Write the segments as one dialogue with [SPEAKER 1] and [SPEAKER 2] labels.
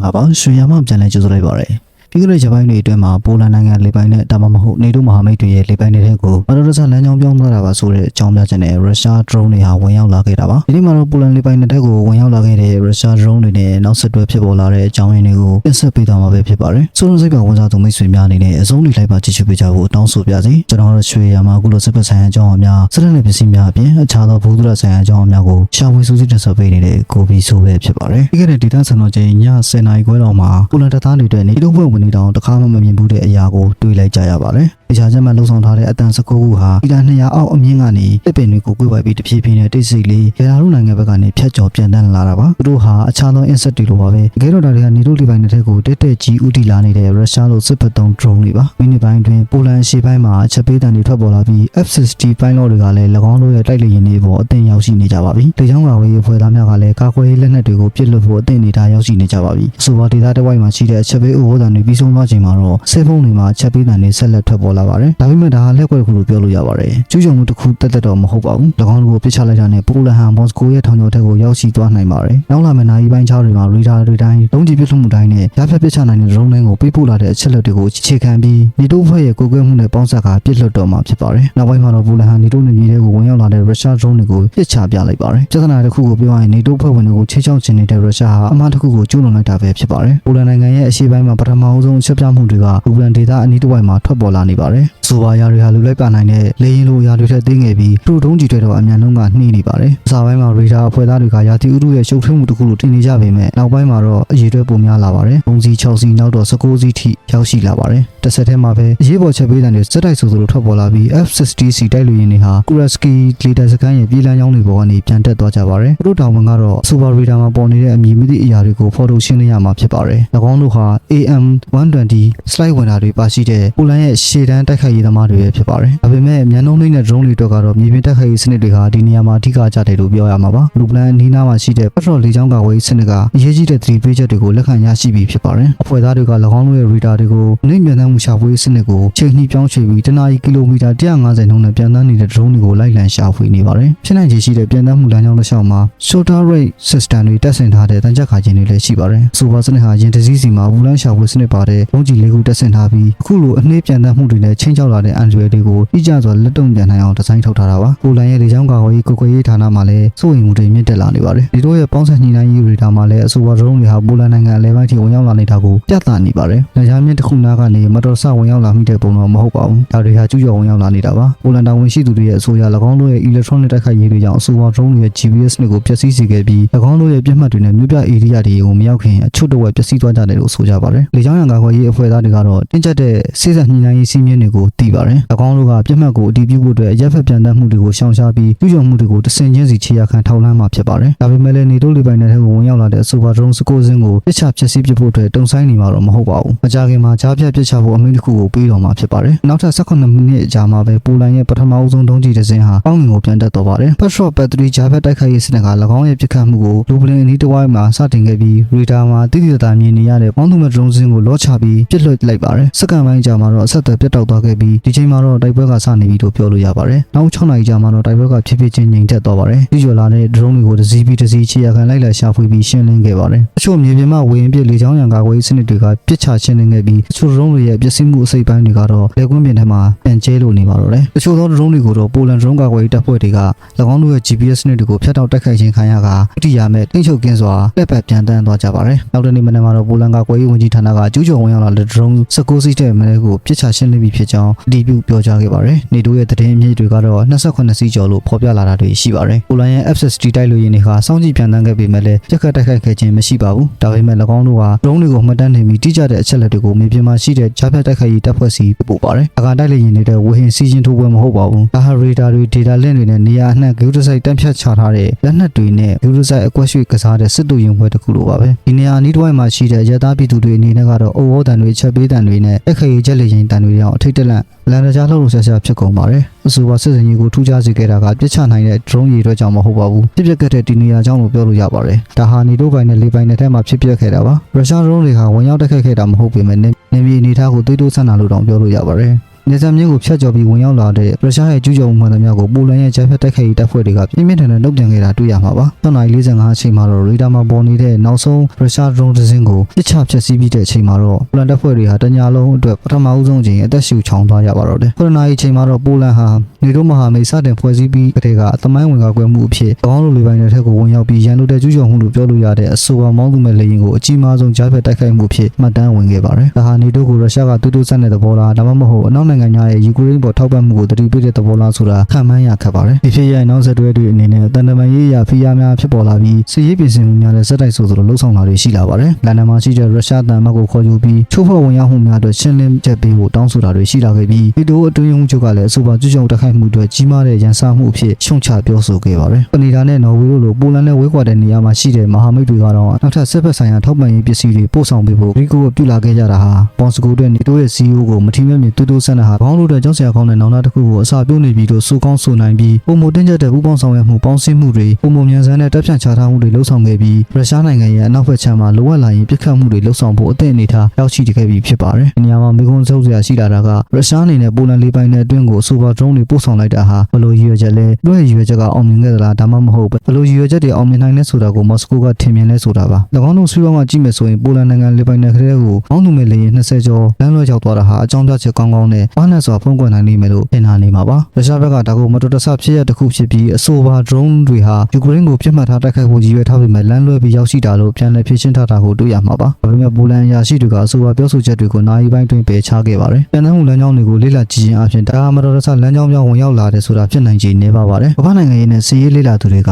[SPEAKER 1] မင်္ဂလာပါရွှေရမပြန်လဲကြိုဆိုလိုက်ပါရစေ ပြီးခဲ့တဲ့ဂျပန်တွေအတွင်းမှာပိုလန်နိုင်ငံလေပိုင်နဲ့ဒါမှမဟုတ်နေတိုးမဟာမိတ်တွေရဲ့လေပိုင်တွေကိုမတော်တဆလမ်းကြောင်းပြောင်းသွားတာပါဆိုတဲ့အကြောင်းပြချက်နဲ့ရုရှား drone တွေဟာဝင်ရောက်လာခဲ့တာပါဒီနေ့မှာတော့ပိုလန်လေပိုင်တဲ့ကိုဝင်ရောက်လာခဲ့တဲ့ရုရှား drone တွေနဲ့နောက်ဆက်တွဲဖြစ်ပေါ်လာတဲ့အကြောင်းရင်းတွေကိုပြဆက်ပေးသွားမှာပဲဖြစ်ပါတယ်ဆိုတော့စိတ်ပါဝင်စားသူမိတ်ဆွေများအနေနဲ့အဆုံးထိလိုက်ပါကြည့်ရှုပေးကြဖို့တောင်းဆိုပါရစေကျွန်တော်တို့ရွှေရမအခုလိုစစ်ပတ်ဆိုင်အကြောင်းအများစတဲ့ပစ္စည်းများအပြင်အခြားသောဘူဒ္ဓဆိုင်အကြောင်းအများကိုရှာဖွေစူးစိတင်ဆက်ပေးနေတဲ့ကိုဘီဆိုပဲဖြစ်ပါတယ်ပြီးခဲ့တဲ့ဒေတာဆန်တော်ချိန်ည10:00နာရီခွဲလောက်မှာပိုလန်တပ်သားတွေအတွက်နေတိုးဖွဲ့ဝင်နေတောင်တစ်ခါမှမမြင်ဘူးတဲ့အရာကိုတွေ့လိုက်ကြရပါတယ်။အခြားချက်မှလှုပ်ဆောင်ထားတဲ့အတန်စကူခုဟာအီလာ200အောက်အမြင့်ကနေတစ်ပင်တွေကိုကွေ့ပိုက်ပြီးတဖြည်းဖြည်းနဲ့တိတ်ဆိတ်လေးဘယ်လာရုနိုင်ငံဘက်ကနေဖြတ်ကျော်ပြန်တန်းလာတာပါ။သူတို့ဟာအခြားသော insect တွေလိုပါပဲ။တကယ်တော့ဒါတွေကနေတိုးလီပိုင်းတဲ့ကိုတက်တက်ကြီးဥတီလာနေတဲ့ရုရှားလိုစစ်ဖက်သုံး drone တွေပါ။မိနစ်ပိုင်းတွင်ပိုလန်ရှေ့ပိုင်းမှာအချက်ပေးတန်တွေထွက်ပေါ်လာပြီး F60 pilot တွေကလည်း၎င်းတို့ရဲ့တိုက်လေယာဉ်တွေပေါ်အသင့်ရောက်ရှိနေကြပါပြီ။လေကြောင်းကာဝေးရေးဖွဲ့သားများကလည်းကာကွယ်ရေးလက်နက်တွေကိုပစ်လွတ်ဖို့အသင့်နေတာရောက်ရှိနေကြပါပြီ။အဆိုပါဒေသတစ်ဝိုက်မှာရှိတဲ့အချက်ပေးဥပဒေတွေပြီးဆုံးသွားချိန်မှာတော့ဆေးဖုန်းတွေမှာအချက်ပေးတန်တွေဆက်လက်ထွက်ပေါ်လာပါတယ်။ဒါပေမဲ့ဒါဟာလက်ကွက်တစ်ခုလို့ပြောလို့ရပါတယ်။ကျူးကျော်မှုတစ်ခုတက်တက်တော့မဟုတ်ပါဘူး။၎င်းတို့ကိုပစ်ချလိုက်တာနဲ့ပိုလန်ဟန်မော်စကိုရဲ့ထောင်ကျော်ထက်ကိုရောက်ရှိသွားနိုင်ပါတယ်။နောက်လာမယ့်နိုင်ပိုင်းခြားတွေမှာရီဒါတွေတိုင်းလုံးကြီးပစ်လွတ်မှုတိုင်းနဲ့ရဖက်ပစ်ချနိုင်တဲ့ drone ကိုပေးပို့လာတဲ့အချက်လက်တွေကိုအခြေခံပြီးနေတိုးဖွဲ့ရဲ့ကိုကွဲမှုနဲ့ပေါင်းစပ်ကပြစ်လွတ်တော့မှာဖြစ်ပါတယ်။နောက်ပိုင်းမှာတော့ပိုလန်ဟန်နေတိုးနေပြည်တော်ကိုဝင်ရောက်လာတဲ့ရုရှား drone တွေကိုပစ်ချပြလိုက်ပါတယ်။ပြဿနာတစ်ခုကိုပြောရရင်နေတိုးဖွဲ့ဝင်တွေကိုချိချောက်ချင်နေတဲ့ရုရှားဟာအမှားတစ်ခုကိုကျူးလွန်လိုက်တာပဲဖြစ်ပါတယ်။ပိုလန်နိုင်ငံရဲ့အရှေ့ပိုင်းမှာပထမအဆုံးအချက်ပြမှုတွေကပိုလန်ဒေသအနီးတစ်ဝိုက်မှာထွက်ပေါ်လာနေပါတယ်။ဆိုပါရာတွေဟာလူလိုက်ပါနိုင်တဲ့လေရင်လိုရာတွေထက်သေးငယ်ပြီးပရိုတုံးကြီးတွေတော့အမြန်နှုန်းကနှီးနေပါတယ်။အစာပိုင်းမှာရေဒါအဖွဲ့သားတွေကရာသီဥတုရဲ့ရှုပ်ထွေးမှုတစ်ခုလို့ထင်နေကြပေမဲ့နောက်ပိုင်းမှာတော့အရေးအတွက်ပုံများလာပါတယ်။ပုံစီ6စီနောက်တော့19စီထိရောက်ရှိလာပါတယ်။တစ်ဆက်တည်းမှာပဲအရေးပေါ်ချက်ပေးတဲ့တွေစက်တိုက်ဆိုသလိုထွက်ပေါ်လာပြီး F60C တိုက်လူရင်တွေဟာ Kurski လေတာစကန်ရဲ့ပြည်လမ်းကြောင်းတွေပေါ်ကနေပြန်တက်သွားကြပါတယ်။သူတို့တောင်ဝန်ကတော့ Super Radar မှာပေါ်နေတဲ့အမည်မသိအရာတွေကိုဖော်ထုတ်ရှင်းလင်းရမှာဖြစ်ပါတယ်။၎င်းတို့ဟာ AM120 slide ဝင်တာတွေပါရှိတဲ့ပိုလန်ရဲ့ရှေ့တန်းတိုက်ခိုက်ရေးသမားတွေပဲဖြစ်ပါတယ်။ဒါပေမဲ့မြန်နှုံးလေးနဲ့ drone တွေအတွက်ကတော့မြေပြင်တိုက်ခိုက်ရေးစနစ်တွေဟာဒီနေရာမှာအဓိကကျတယ်လို့ပြောရမှာပါ။လူပလန်အနီးနားမှာရှိတဲ့ petrol လေကြောင်းကာကွယ်ရေးစနစ်ကအရေးကြီးတဲ့သတိပေးချက်တွေကိုလက်ခံရရှိပြီးဖြစ်ပါတယ်။အဖွဲ့သားတွေက၎င်းတို့ရဲ့ radar တွေကိုနှိမ့်မြန်တမ်းမှုရှာဖွေရေးစနစ်ကိုချိန်နှီးပြောင်းရွှေ့ပြီးတနာရီကီလိုမီတာ150နှုန်းနဲ့ပြန်တန်းနေတဲ့ drone တွေကိုလိုက်လံရှာဖွေနေပါတယ်။ဖြစ်နိုင်ခြေရှိတဲ့ပြန်တန်းမှုလမ်းကြောင်းတစ်လျှောက်မှာ shorter rate system တွေတက်ဆင်ထားတဲ့တန်ကြပ်ခါခြင်းတွေလည်းရှိပါတယ်။ဆိုပါစနစ်ဟာရင်တစည်းစီမှာဘူလန်းရှာဖွေစနစ်ပါတဲ့ဘုံကြီးလေးခုတက်ဆင်ထားပြီးအခုလိုအနှေးပြန်တန်းမှုတွေနဲ့ချင်းချောက်လာတဲ့အန်ဂျွယ်တွေကိုအကြစွာလက်တုံ့ပြန်နိုင်အောင်ဒီဇိုင်းထုတ်ထားတာပါ။ပိုလန်ရဲ့လေကြောင်းကာကွယ်ရေးကိုကွယ်ရေးဌာနမှာလည်းစိုးရိမ်မှုတွေမြင့်တက်လာနေပါတယ်။ဒီတို့ရဲ့ပေါင်းဆက်ညှိနှိုင်းရေးရေဒါမှာလည်းအဆိုပါ drone တွေဟာပိုလန်နိုင်ငံအလဲပိုင်းထိဝင်ရောက်လာနေတာကိုပြသနေပါတယ်။လက်ချားမြင့်တစ်ခုနားကနေမတော်တဆဝင်ရောက်လာမိတဲ့ပုံတော့မဟုတ်ပါဘူး။ဒါတွေဟာကျူးကျော်ဝင်ရောက်လာနေတာပါ။ပိုလန်တာဝန်ရှိသူတွေရဲ့အဆိုအရ၎င်းတို့ရဲ့ electronic တိုက်ခိုက်ရေးတွေကြောင့်အဆိုပါ drone တွေရဲ့ GPS နဲ့ကိုပျက်စီးစေခဲ့ပြီး၎င်းတို့ရဲ့ပြတ်မှတ်တွေနဲ့မြို့ပြ area တွေကိုမရောက်ခင်အချွတ်တော့ဝက်ပျက်စီးသွားကြတယ်လို့ဆိုကြပါတယ်။လေကြောင်းရန်ကာကွယ်ရေးအဖွဲ့သားတွေကတော့တင်းကျပ်တဲ့စိစက်ညှိနှိုင်းရေးစီးမြင့်တွေကိုသိပါတယ်။၎င်းတို့ကပြတ်မှတ်ကိုအတည်ပြုဖို့အတွက်ရက်ဖက်ပြန်တတ်မှုတွေကိုရှောင်ရှားပြီးကျူးကျော်မှုတွေကိုတဆင်ချင်းစီခြေရခံထောက်လှမ်းမှာဖြစ်ပါတယ်။ဒါပေမဲ့လည်းနေတိုးလေပိုင်နယ်ထဲကိုဝင်ရောက်လာတဲ့ super drone စကိုစင်းကိုပြစ်ချဖျက်ဆီးပစ်ဖို့အတွက်တုံဆိုင်နေမှာတော့မဟုတ်ပါဘူး။အကြခင်မှာကြားဖြတ်ပစ်ချဖို့အမိန့်တစ်ခုကိုပေးတော်မှာဖြစ်ပါတယ်။နောက်ထပ်18မိနစ်အကြာမှာပဲပိုလန်ရဲ့ပထမအဆုံးဒုံးကျည်တစ်စင်းဟာပေါင်းငင်ကိုပြန်တက်တော့ပါတယ်။ Petrol battery ကြားဖြတ်တိုက်ခိုက်ရေးစနစ်က၎င်းရဲ့ပစ်ခတ်မှုကိုလူပလင်အနီးတစ်ဝိုင်းမှာစတင်ခဲ့ပြီး radar မှာတိတိကျကျမြင်နေရတဲ့ပေါင်းသူမဲ့ drone စင်းကိုလောချပြီးပစ်လွှတ်လိုက်ပါတယ်။စက္ကန့်ပိုင်းကြာမှာတော့အဆက်အသွယ်ပြတ်တောက်သွားခဲ့ပြီးဒီချိန်မှာတော့တိုက်ပွဲကစနေပြီလို့ပြောလို့ရပါတယ်။နောက်6နာရီကြာမှာတော့တိုက်ပွဲကဖြစ်ဖြစ်ချင်းငြိမ်သက်သွားပါတယ်။ဒီကျော်လာတဲ့ drone တွေကိုတစ်စီးပြီးတစ်စီးချီရခံလိုက်လာရှာဖွေပြီးရှင်းလင်းခဲ့ပါတယ်။အချို့မြေပြင်မှာဝေရင်ပြစ်လေကြောင်းရန်ကာကွယ်ရေးစနစ်တွေကပြစ်ချရှင်းလင်းခဲ့ပြီးအချို့ drone တွေရဲ့ပျက်စီးမှုအစိတ်ပိုင်းတွေကတော့လေကွင်းပြင်ထဲမှာပြန်ကျဲလို့နေပါတော့တယ်။တချို့သော drone တွေကိုတော့ပိုလန် drone ကာကွယ်ရေးတပ်ဖွဲ့တွေက၎င်းတို့ရဲ့ GPS စနစ်တွေကိုဖျက်တောက်တိုက်ခိုက်ခြင်းခံရကအတိအရမဲ့တိတ်ချုပ်ကင်းစွာလက်ပတ်ပြန်တန်းသွားကြပါတယ်။နောက်တစ်နေ့မနေ့မှာတော့ပိုလန်ကာကွယ်ရေးဝန်ကြီးဌာနကကျူးကျော်ဝင်ရောက်လာတဲ့ drone 19စီးတဲ့မနေ့ကိုပြစ်ချရှင်းလင်းပြီးဖြစ်ကြောင်းအတည်ပြုပြောကြားခဲ့ပါတယ်။နေတိုးရဲ့သတင်းအမြစ်တွေကတော့28စီးကျော်လို့ဖော်ပြလာတာတွေရှိပါတယ်။ပိုလန်ရဲ့ F60 တိုက်လို့ရင်းတွေဟာစောင့်ကြည့်ပြန်တန်းခဲ့ပေမဲ့လည်းရက်ခတ်တိုက်ခိုက်ခဲ့ခြင်းမရှိပါဘူး။ဒါပေမဲ့၎င်းတို့ဟာ drone တွေကိုမှတ်တမ်းတင်ပြီးတိကျတဲ့အချက်လက်တွေကိုမြေပြင်မှာရှိတဲ့ကြားဖြတ်တိုက်ခိုက်ရေးတပ်ဖွဲ့စီပို့ပါတယ်။အကာတိုက်လေရင်နေတဲ့ဝေဟင်စီးချင်းထိုးပွဲမဟုတ်ပါဘူး။ဒါဟာ radar တွေ data link တွေနဲ့နေရာအနှံ့ computer site တန့်ဖြတ်ချထားတဲ့လက်နက်တွေနဲ့ computer site အကွက်ရွှေ့ကစားတဲ့စစ်တူရင်ပွဲတစ်ခုလိုပါပဲ။ဒီနေရာအနီးတစ်ဝိုက်မှာရှိတဲ့ရသားပြည်သူတွေအနေနဲ့ကတော့အဝေါ်တန်တွေချက်ပေးတန်တွေနဲ့အခက်ရေးချက်လေရင်တန်တွေကြောင့်အထိတ်တလန့်လန်ဒကြားလှုပ်လှုပ်ရှားရှားဖြစ်ကုန်ပါတယ်။အဆိုပါစစ်စင်ကြီးကိုထူးခြားစေခဲ့တာကပြစ်ချနိုင်တဲ့ drone ရေအတွက်ကြောင့်မဟုတ်ပါဘူး။ပြစ်ပြက်ခဲ့တဲ့ဒီနေရာကြောင့်လို့ပြောလို့ရပါတယ်။ဒါဟာနေတိုးပိုင်းနဲ့လေပိုင်းနဲ့ထဲမှာဖြစ်ပျက်ခဲ့တာပါ။ရုရှား drone တွေဟာဝင်ရောက်တိုက်ခိုက်ခဲ့တာမဟုတ်ပေမဲ့နေမြေအနေထားကိုတွေးတိုးဆန်းတာလို့တောင်ပြောလို့ရပါတယ်။ နေဇာမြင်းကိုဖျက်ကျော်ပြီးဝင်ရောက်လာတဲ့ရုရှားရဲ့ကျူးကျော်မှုမှန်သမျှကိုပိုလန်ရဲ့ဂျာဖက်တိုက်ခိုက်ရေးတပ်ဖွဲ့တွေကပြင်းပြင်းထန်ထန်တုံ့ပြန်ခဲ့တာတွေ့ရမှာပါ။7:45အချိန်မှာတော့ရေဒါမှာပေါ်နေတဲ့နောက်ဆုံးရုရှားဒရုန်းတစ်စင်းကိုပစ်ချဖျက်ဆီးပြီးတဲ့အချိန်မှာတော့ပိုလန်တပ်ဖွဲ့တွေဟာတညာလုံးအတွက်ပထမဦးဆုံးအချိန်အသက်ရှူချောင်သွားကြပါတော့တယ်။9နာရီအချိန်မှာတော့ပိုလန်ဟာနေတိုးမဟာမိတ်စတင်ဖွဲ့စည်းပြီးကတည်းကသမိုင်းဝင်ကားကွယ်မှုအဖြစ်ကောင်းလိုလေပိုင်းတွေထက်ကိုဝင်ရောက်ပြီးရန်လိုတဲ့ကျူးကျော်မှုလို့ပြောလို့ရတဲ့အဆိုပါမောင်းသူမဲ့လေရင်ကိုအကြီးမားဆုံးဂျာဖက်တိုက်ခိုက်မှုအဖြစ်မှတ်တမ်းဝင်ခဲ့ပါတယ်။ဒါဟာနေတိုးကိုရုရှားကတူးတူးဆက်တဲ့သဘောလားဒါမှမဟုတ်အနောက်နိုင်ငံများရဲ့ယူကရိန်းပေါ်ထောက်ပံ့မှုကိုတတိပိတဲ့သဘောလားဆိုတာခံမှန်းရခက်ပါတယ်။ဒီဖြစ်ရဲ့နောက်ဆက်တွဲတွေအနေနဲ့တန်တမန်ရေးရာဖိအားများဖြစ်ပေါ်လာပြီးစစ်ရေးပြင်ဆင်မှုများနဲ့စက်တိုက်ဆိုသလိုလှုံ့ဆော်လာတွေရှိလာပါတယ်။လန်ဒန်မှာရှိတဲ့ရုရှားတန်မတ်ကိုခေါ်ယူပြီးချိုးဖောက်ဝင်ရောက်မှုများအတွက်ရှင်းလင်းချက်ပေးဖို့တောင်းဆိုတာတွေရှိလာခဲ့ပြီးဒီတိုအတွင်းရုံးချုပ်ကလည်းအဆိုပါကျူးကျော်တိုက်ခိုက်မှုတွေကြီးမားတဲ့ရန်စမှုအဖြစ်ရှုံချပြောဆိုခဲ့ပါတယ်။ကနေဒါနဲ့နော်ဝေတို့လိုပိုလန်နဲ့ဝေးကွာတဲ့နေရာမှာရှိတဲ့မဟာမိတ်တွေကတော့နောက်ထပ်စစ်ဘက်ဆိုင်ရာထောက်ပံ့ရေးပစ္စည်းတွေပို့ဆောင်ပေးဖို့ဂရီကိုပြုလာခဲ့ကြတာဟာပွန်စကူတဲ့နေတိုးရဲ့ CEO ကိုမထီမဲ့မြင်တူးတူးဆန်းတဲ့ဟာဘောင်းလို့တဲ့ကျောင်းဆရာကောင်းတဲ့နောင်နာတစ်ခုကိုအစာပြုတ်နေပြီးတော့စူကောင်းဆူနိုင်ပြီးပုံမတင်းကျပ်တဲ့ဥပောင်းဆောင်ရွက်မှုပေါင်းစည်းမှုတွေပုံမမြန်ဆန်းတဲ့တပ်ဖြန့်ချထားမှုတွေလှုပ်ဆောင်ခဲ့ပြီးရုရှားနိုင်ငံရဲ့အနောက်ဘက်ခြမ်းမှာလိုအပ်လာရင်ပြစ်ခတ်မှုတွေလှုပ်ဆောင်ဖို့အသင့်အနေထားရောက်ရှိခဲ့ပြီးဖြစ်ပါတယ်။ဒီနေရာမှာမိကွန်းစုပ်စရာရှိလာတာကရုရှားအနေနဲ့ပိုလန်လေးပိုင်းနဲ့အတွင်းကိုစူပါဒရုန်းတွေပို့ဆောင်လိုက်တာဟာဘယ်လိုရည်ရွယ်ချက်လဲ။သူ့ရဲ့ရည်ရွယ်ချက်ကအောင်မြင်ခဲ့သလားဒါမှမဟုတ်ဘယ်လိုရည်ရွယ်ချက်တွေအောင်မြင်နိုင်လဲဆိုတာကိုမော်စကိုကထင်မြင်လဲဆိုတာပါ။၎င်းတို့ဆွေးပေါင်းကကြည့်မယ်ဆိုရင်ပိုလန်နိုင်ငံလေးပိုင်းနဲ့ကလေးကိုပေါင်းသူမဲ့လေရင်20ကျော်လမ်းလွှဲရောက်သွားတာဟာအကြောင်းပြချက်ကောင်းကောင်းနဲ့ဘာနဲ့စွာဖုံးကွယ်နိုင်လိမ့်မယ်လို့ထင်ထားနေမှာပါ။ရုရှားဘက်ကဒါကိုမတော်တဆဖြစ်ရတစ်ခုဖြစ်ပြီးအဆိုပါ drone တွေဟာယူကရိန်းကိုပြစ်မှတ်ထားတိုက်ခိုက်ဖို့ရည်ရွယ်ထားပေမဲ့လမ်းလွှဲပြီးရောက်ရှိတာလို့ပြန်လည်ဖြေရှင်းထားတာကိုတွေ့ရမှာပါ။ဒါပေမဲ့ပိုလန်အရာရှိတွေကအဆိုပါပြောဆိုချက်တွေကိုနိုင်ပိုင်းတွင်ပယ်ချခဲ့ပါတယ်။ပြန်နှံမှုလမ်းကြောင်းတွေကိုလေ့လာကြည့်ရင်အပြင်ဒါဟာမတော်တဆလမ်းကြောင်းပြောင်းဝင်ရောက်လာတယ်ဆိုတာဖြစ်နိုင်ခြေနေပါပါတယ်။ဘာနိုင်ငံရေးနဲ့စီးရေးလေ့လာသူတွေက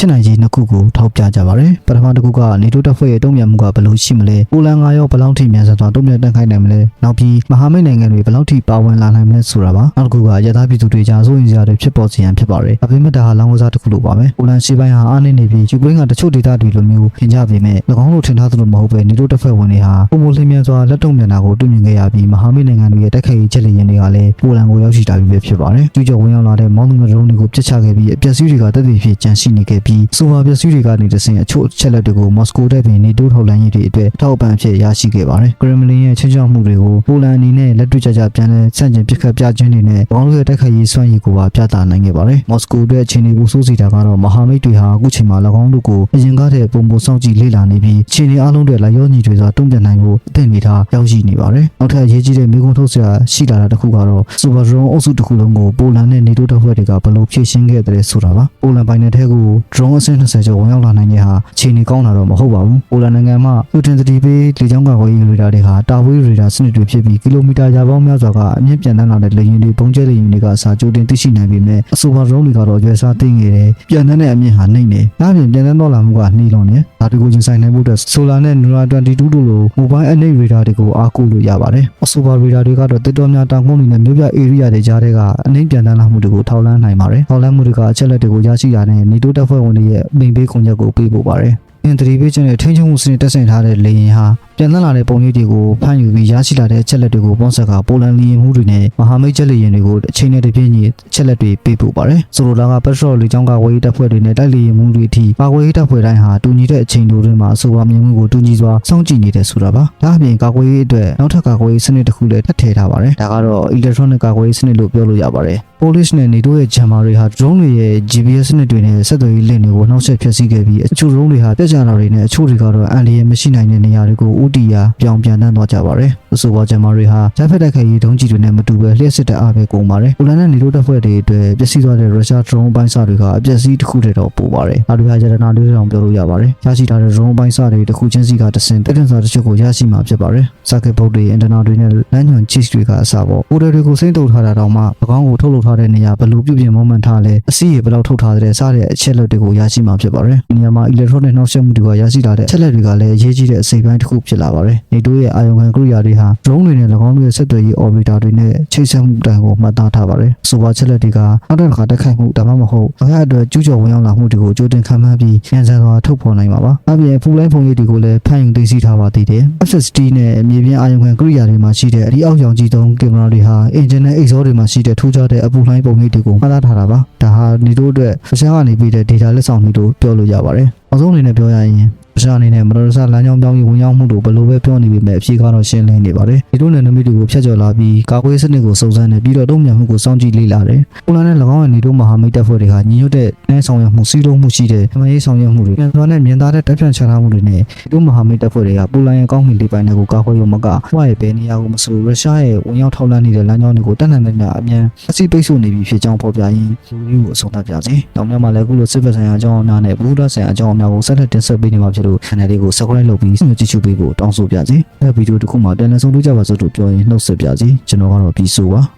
[SPEAKER 1] ဖြစ်နိုင်ခြေနှစ်ခုကိုထောက်ပြကြပါတယ်။ပထမတစ်ခုကနေတိုးတပ်ဖွဲ့ရဲ့တုံ့ပြန်မှုကဘယ်လိုရှိမလဲ။ပိုလန်ကရောဘယ်လောက်ထိမြန်ဆန်စွာတုံ့ပြန်တက်ခိုင်းနိုင်မလဲ။နောက်ပြီးမဟာမိတ်နိုင်ငံတွေဘယ်လောက်ထိပါဝင်လာနိုင်မလဲဆိုတာပါ။နောက်တစ်ခုကရထားပြည်သူတွေကြားစိုးရင်စရာတွေဖြစ်ပေါ်စေရန်ဖြစ်ပါတယ်။ဒါပေမဲ့ဒါဟာလောင်ကစားတစ်ခုလိုပါပဲ။ပိုလန်ရှေ့ပိုင်းဟာအားနည်းနေပြီးယူကရိန်းကတချို့ဒေသတွေလိုမျိုးထင်ကြပေမဲ့၎င်းတို့ထင်ထားသလိုမဟုတ်ပဲနေတိုးတပ်ဖွဲ့ဝင်တွေဟာပုံမလင်းမြန်စွာလက်တုံ့ပြန်တာကိုတွေ့မြင်ခဲ့ရပြီးမဟာမိတ်နိုင်ငံတွေရဲ့တိုက်ခိုက်ရေးချက်လျင်တွေကလည်းပိုလန်ကိုရောက်ရှိတာပြီးပဲဖြစ်ပါတယ်။ကျူးကျော်ဝင်ရောက်လာတဲ့မောင်းသူမရုံးတွေကိုပြစ်ချခဲ့ပြီးအပျက်စီးတွေကတက်တည်ဖြစ်ကြန့်ရှိနေခဲ့ပြီးဆိုပါပျက်စီးတွေကနေတဆင့်အချို့အချက်လက်တွေကိုမော်စကိုတပ်ပင်နေတိုးထောက်လှမ်းရေးတွေအတွက်ထောက်ပံ့အဖြစ်ရရှိခဲ့ပါတယ်။ကရမလင်ရဲ့ချင်းချောက်မှုတွေကိုပိုလန်အနေနဲ့လက်တွေ့ကျကျပြန်လည်ဆန့်ကျင်ပစ်ခတ်ပြခြင်းတွေနဲ့ဘောင်းလို့ရဲ့တိုက်ခိုက်ရေးစွမ်းရည်ကိုပါပြသနိုင်ခဲ့ပါတယ်။မော်စကိုအတွက်အခြေအနေကိုစိုးစီတာကတော့မဟာမိတ်တွေဟာအခုချိန်မှာ၎င်းတို့ကိုအရင်ကတည်းကပုံပုံစောင့်ကြည့်လေ့လာနေပြီးအခြေအနေအလုံးတွေလိုက်ရောညီတွေစွာတုံ့ပြန်နိုင်ဖို့အသင့်နေတာရောက်ရှိနေပါတယ်။နောက်ထပ်အရေးကြီးတဲ့မိကုံးထုတ်စရာရှိလာတာတစ်ခုကတော့စူပါဒရုန်းအုပ်စုတစ်ခုလုံးကိုပိုလန်နဲ့နေတိုးတပ်ဖွဲ့တွေကဘယ်လိုဖြည့်ရှင်းခဲ့တယ်ဆိုတာပါ။ပိုလန်ပိုင်းနယ်ထဲကို drone အဆင့်20ကျော်ဝင်ရောက်လာနိုင်တဲ့ဟာအခြေအနေကောင်းတာတော့မဟုတ်ပါဘူး။ပိုလန်နိုင်ငံမှာလူတင်သတိပေးလေကြောင်းကာကွယ်ရေးရေဒါတွေဟာတာဝေးရေဒါစနစ်တွေဖြစ်ပြီးကီလိုမီတာရာပေါင်းများစွာကအမြင့်ပြန်တန်းလာတဲ့လေယာဉ်တွေပုံကျဲလေယာဉ်တွေကစာကြိုတင်သိရှိနိုင်ပေမဲ့အဆိုပါဒရုန်းတွေကတော့ရွယ်စားသိငယ်တယ်။ပြန်တန်းတဲ့အမြင့်ဟာနှိမ့်နေ။ဒါပြင်ပြန်တန်းတော့လာမှုကနှီးလွန်နေ။ဒါတွေကိုရင်ဆိုင်နိုင်မှုအတွက်ဆိုလာနဲ့ Nura 22တို့လို mobile အနေရေဒါတွေကိုအားကိုးလို့ရပါတယ်။အဆိုပါရေဒါတွေကတော့တစ်တော်များတောင်ကုန်းတွေနဲ့မြို့ပြ area တွေကြားထဲကအနှိမ့်ပြန်တန်းလာမှုတွေကိုထောက်လှမ်းနိုင်ပါတယ်။ထောက်လှမ်းမှုတွေကအချက်လက်တွေကိုရရှိတာနဲ့နေတိုးတပ်ဖွဲ့ဝင်တွေရဲ့မိန်ပေးခွင့်ချက်ကိုပေးပို့ပါတယ်။အင်တရီပေးခြင်းနဲ့ထိန်းချုပ်မှုစနစ်တက်ဆင်ထားတဲ့လေယာဉ်ဟာ ပြန်သက်လာတဲ့ပုံရိပ်တွေကိုဖမ်းယူပြီးရရှိလာတဲ့အချက်လက်တွေကိုပေါင်းဆက်ကပိုလန်လီယင်မှုတွေနဲ့မဟာမိတ်ချက်လေယာဉ်တွေကိုအချိန်နဲ့တပြေးညီအချက်လက်တွေပေးပို့ပါတယ်။ဆိုလိုတာကပက်ထရိုလ်လေကြောင်းကာကွယ်ရေးတပ်ဖွဲ့တွေနဲ့တိုက်လေယာဉ်မှုတွေအထိကာကွယ်ရေးတပ်ဖွဲ့တိုင်းဟာတူညီတဲ့အချိန်တိုတွင်မှာအဆိုပါမြင်မှုကိုတူညီစွာစောင့်ကြည့်နေတယ်ဆိုတာပါ။ဒါအပြင်ကာကွယ်ရေးအတွက်နောက်ထပ်ကာကွယ်ရေးစနစ်တစ်ခုလည်းထပ်ထည့်ထားပါတယ်။ဒါကတော့ electronic ကာကွယ်ရေးစနစ်လို့ပြောလို့ရပါတယ်။ police နဲ့နေတို့ရဲ့ဂျမ်မာတွေဟာ drone တွေရဲ့ GPS စနစ်တွေနဲ့ဆက်သွယ်ရေးလင့်တွေကိုနှောက်ယှက်ဖျက်ဆီးခဲ့ပြီးအချို့ drone တွေဟာတက်ကြတာတွေနဲ့အချို့တွေကတော့အန်လီရဲ့မရှိနိုင်တဲ့နေရာတွေကိုဥတီယာပြောင်းပြန်တန်းသွားကြပါတယ်။အဆိုပါဂျမ်မာတွေဟာဂျက်ဖက်တိုက်ခိုက်ရေးဒုံးကျည်တွေနဲ့မတူပဲလျှက်စစ်တဲ့အားပဲကုန်ပါတယ်။ပိုလန်နဲ့နေတို့တပ်ဖွဲ့တွေအတွက်ပျက်စီးသွားတဲ့ရုရှား drone ပိုင်းစတွေကအပျက်စီးတစ်ခုတည်းတော့ပိုပါတယ်။ဒါတွေဟာရတနာလေးတောင်ပြောလို့ရပါတယ်။ရရှိထားတဲ့ drone ပိုင်းစတွေတစ်ခုချင်းစီကတစ်ဆင့်တက်ကန်စာတစ်ချို့ကိုရရှိမှာဖြစ်ပါတယ်။ circuit board တွေ antenna တွေနဲ့လမ်းညွှန် chips တွေကအစပေါ့။ order တွေကိုစိမ့်တုပ်ထားတာတောင်မှ၎င်းကိုထုတ်လုပ်ထားတဲ့နေရာဘယ်လိုပြုပြင်မွမ်းမံထားလဲအစီရေဘယ်လောက်ထုတ်ထားတဲ့စတဲ့အချက်လက်တွေကိုရရှိမှာဖြစ်ပါတယ်။ဒီနေရာမှာ electronic နှောက်ယှက်မှုတွေကရရှိလာတဲ့အချက်လက်တွေကလည်းအရေးကြီးတဲ့အစိပ်ပိုင်းတစ်ခုဖြစ်လာပါတယ်။ NATO ရဲ့အာရုံခံကိရိယာတွေဟာ drone တွေနဲ့၎င်းတို့ရဲ့ဆက်သွယ်ရေး orbiter တွေနဲ့ချိတ်ဆက်မှုတိုင်ကိုမှတ်သားထားပါတယ်။ဆိုပါချက်လက်တွေကနောက်တစ်ခါတက်ခိုက်မှုဒါမှမဟုတ်ဘာသာအတွက်ကျူးကျော်ဝင်ရောက်လာမှုတွေကိုကြိုတင်ခံမှန်းပြီးညံစံစွာထုတ်ဖော်နိုင်မှာပါ။အပြင်ဖူလိုင်းဖုန်ရည်တွေကိုလည်းဖမ်းယူသိသိထားပါသေးတယ်။ FSD နဲ့မြေပြင်အာရုံခံကိရိယာတွေမှာရှိတဲ့အဒီအောက်ရောင်ကြီးသုံးကင်မရာတွေဟာ engine နဲ့ exhaust တွေမှာရှိတဲ့ထူးခြားတဲ့အပူလှိုင်းပုံရိပ်တွေကိုမှတ်သားထားတာပါ။ဒါဟာနေတို့အတွက်ဖျက်ကနေပြီးတဲ့ data လက်ဆောင်တွေလို့ပြောလို့ရပါတယ်။အဆုံးအနေနဲ့ပြောရရင် ရှာအနေနဲ့မတော်တဆလမ်းကြောင်းပြောင်းပြီးဝင်ရောက်မှုတို့ဘယ်လိုပဲပြောနေပေမဲ့အဖြေကတော့ရှင်းလင်းနေပါတယ်ဒီလိုနယ်နိမိတ်တွေကိုဖျက်ကျော်လာပြီးကာကွယ်စနစ်ကိုစုံစမ်းနေပြီးတော့တုံ့ပြန်မှုကိုစောင့်ကြည့်လေ့လာတယ်ပိုလန်နဲ့၎င်းရဲ့နေတိုးမဟာမိတ်တပ်ဖွဲ့တွေဟာညီညွတ်တဲ့နိုင်ဆောင်ရွက်မှုစီးလုံးမှုရှိတဲ့အမရေးဆောင်ရွက်မှုတွေပြန်စွာနဲ့မြင်သာတဲ့တပ်ဖြန့်ချထားမှုတွေနဲ့ဒီလိုမဟာမိတ်တပ်ဖွဲ့တွေကပိုလန်ရဲ့ကောင်းကင်လေပိုင်တွေကိုကာကွယ်ရုံမကဟွာရဲ့ဘယ်နေရာကိုမဆိုရုရှားရဲ့ဝင်ရောက်ထောက်လှမ်းနေတဲ့လမ်းကြောင်းတွေကိုတက်နိုင်တဲ့အမြန်အစီပိတ်ဆို့နေပြီဖြစ်ကြောင်းဖော်ပြရင်းလူမျိုးကိုအဆုံးသတ်ပြစေ။တောင်မြတ်မှာလည်းအခုလိုစစ်ဖက်ဆိုင်ရာအကြောင်းအများနဲ့ဘူဒဆိုင်ရာအကြောင်းအများကိုဆက်လက်တင်ဆက်ပေးနေမှာဖြစ်လို့ channel လေးကို subscribe လုပ်ပြီးကြည့်ရှုပေးဖို့တောင်းဆိုပါရစေ။အဲဗီဒီယိုတစ်ခုမှာပြန်လည်ဆုံးတွေ့ကြပါစို့လို့ပြောရင်နှုတ်ဆက်ပါရစေ။ကျွန်တော်ကတော့ပြီးဆိုပါ။